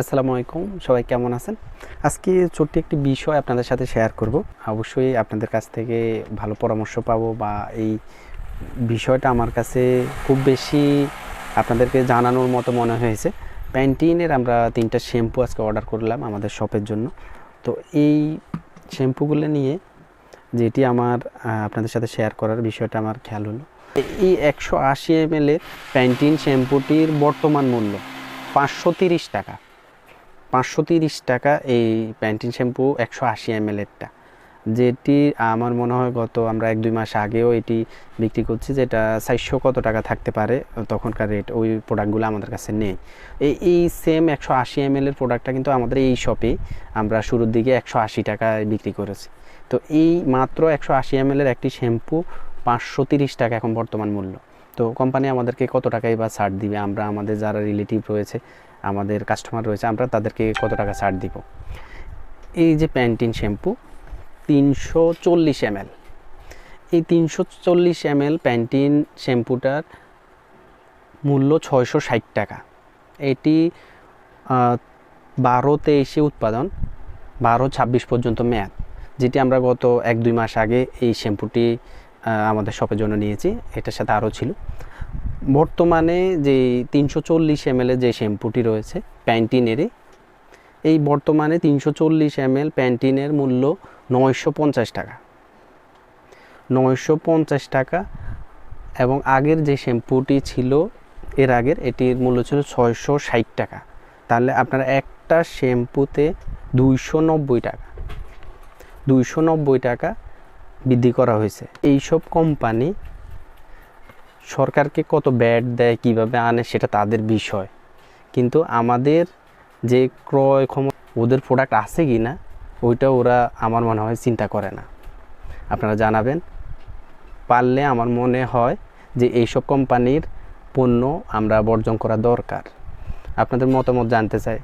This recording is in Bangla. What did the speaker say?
আসসালামু আলাইকুম, সবাই কেমন আছেন? আজকে ছোট্ট একটি বিষয় আপনাদের সাথে শেয়ার করব। অবশ্যই আপনাদের কাছ থেকে ভালো পরামর্শ পাবো বা এই বিষয়টা আমার কাছে খুব বেশি আপনাদেরকে জানানোর মতো মনে হয়েছে। প্যান্টিনের আমরা তিনটা শ্যাম্পু আজকে অর্ডার করলাম আমাদের শপের জন্য। তো এই শ্যাম্পুগুলো নিয়ে যেটি আমার আপনাদের সাথে শেয়ার করার বিষয়টা আমার খেয়াল হলো। এই একশো আশি এম এর প্যান্টিন শ্যাম্পুটির বর্তমান মূল্য পাঁচশো টাকা। পাঁচশো তিরিশ টাকা এই প্যান্টিন শ্যাম্পু একশো আশি এম এরটা। যেটি আমার মনে হয় গত আমরা এক দুই মাস আগেও এটি বিক্রি করছি, যেটা চারশো কত টাকা থাকতে পারে তখনকার রেট ওই প্রোডাক্টগুলো আমাদের কাছে নেই। এই এই সেম একশো আশি এম এর প্রোডাক্টটা কিন্তু আমাদের এই শপে আমরা শুরুর দিকে একশো আশি টাকায় বিক্রি করেছি। তো এই মাত্র একশো আশি এম এর একটি শ্যাম্পু পাঁচশো তিরিশ টাকা এখন বর্তমান মূল্য। তো কোম্পানি আমাদেরকে কত টাকাই বা ছাড় দিবে? আমরা আমাদের যারা রিলেটিভ রয়েছে, আমাদের কাস্টমার রয়েছে, আমরা তাদেরকে কত টাকা ছাড় দিব? এই যে প্যান্টিন শ্যাম্পু তিনশো চল্লিশ এমএল এই তিনশো চল্লিশ এমএল প্যান্টিন শ্যাম্পুটার মূল্য ছয়শো ষাট টাকা। এটি বারো তেইশে উৎপাদন, বারো ছাব্বিশ পর্যন্ত মেয়াদ, যেটি আমরা গত এক দুই মাস আগে এই শ্যাম্পুটি আমাদের শপের জন্য নিয়েছি। এটার সাথে আরও ছিল। বর্তমানে যে তিনশো চল্লিশ এম যে শ্যাম্পুটি রয়েছে প্যান্টিনেরই এই বর্তমানে তিনশো চল্লিশ এম প্যান্টিনের মূল্য নয়শো পঞ্চাশ টাকা। নয়শো পঞ্চাশ টাকা এবং আগের যে শ্যাম্পুটি ছিল, এর আগের এটির মূল্য ছিল ছয়শো ষাট টাকা। তাহলে আপনার একটা শ্যাম্পুতে দুইশো নব্বই টাকা, দুইশো নব্বই টাকা বৃদ্ধি করা হয়েছে। এইসব কোম্পানি সরকারকে কত ব্যাট দেয়, কীভাবে আনে, সেটা তাদের বিষয়। কিন্তু আমাদের যে ক্রয় ক্ষমতা ওদের প্রোডাক্ট আছে কি না ওইটা ওরা আমার মনে হয় চিন্তা করে না। আপনারা জানাবেন। পারলে আমার মনে হয় যে এইসব কোম্পানির পণ্য আমরা বর্জন করা দরকার। আপনাদের মতামত জানতে চাই।